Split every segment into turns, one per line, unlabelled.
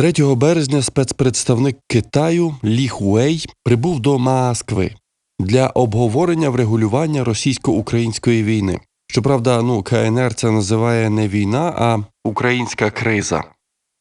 3 березня спецпредставник Китаю Лі Хуей прибув до Москви для обговорення врегулювання російсько-української війни. Щоправда, ну КНР це називає не війна, а українська криза.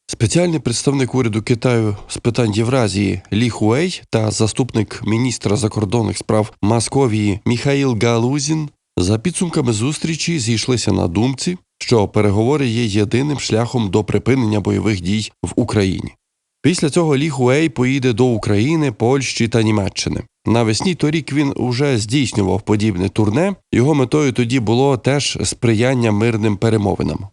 Спеціальний представник уряду Китаю з питань Євразії Лі Хуей та заступник міністра закордонних справ Московії Міхаїл Галузін за підсумками зустрічі зійшлися на думці, що переговори є єдиним шляхом до припинення бойових дій в Україні. Після цього Лі Хуей поїде до України, Польщі та Німеччини. Навесні торік він уже здійснював подібне турне. Його метою тоді було теж сприяння мирним перемовинам.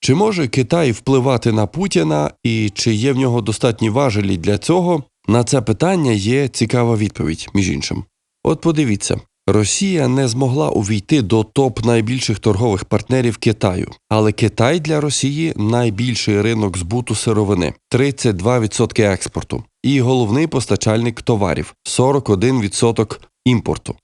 Чи може Китай впливати на Путіна і чи є в нього достатні важелі для цього? На це питання є цікава відповідь, між іншим. От подивіться, Росія не змогла увійти до топ найбільших торгових партнерів Китаю, але Китай для Росії найбільший ринок збуту сировини 32% експорту, і головний постачальник товарів 41% імпорту.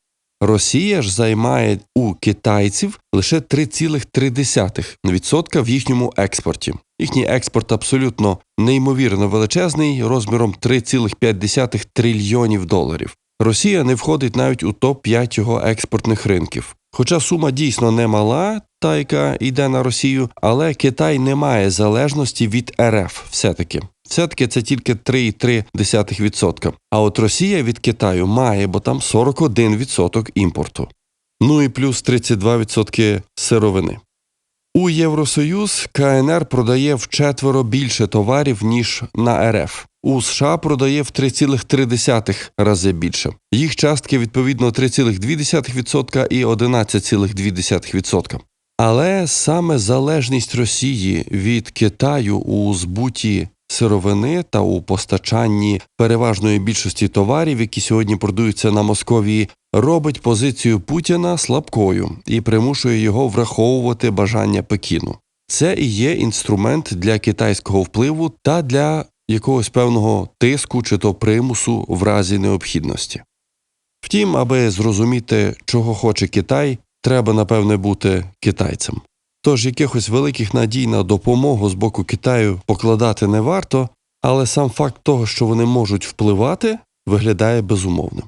Росія ж займає у китайців лише 3,3% в їхньому експорті. Їхній експорт абсолютно неймовірно величезний, розміром 3,5 трильйонів доларів. Росія не входить навіть у топ 5 його експортних ринків. Хоча сума дійсно немала, та яка йде на Росію, але Китай не має залежності від РФ все-таки. Все-таки це тільки 3,3%. А от Росія від Китаю має, бо там 41% імпорту. Ну і плюс 32% сировини. У Євросоюз КНР продає вчетверо більше товарів, ніж на РФ. У США продає в 3,3 рази більше. Їх частки відповідно 3,2% і 11,2%. Але саме залежність Росії від Китаю у збуті сировини та у постачанні переважної більшості товарів, які сьогодні продаються на Московії, робить позицію Путіна слабкою і примушує його враховувати бажання Пекіну. Це і є інструмент для китайського впливу та для якогось певного тиску чи то примусу в разі необхідності. Втім, аби зрозуміти, чого хоче Китай, треба напевне бути китайцем. Тож якихось великих надій на допомогу з боку Китаю покладати не варто, але сам факт того, що вони можуть впливати, виглядає безумовним.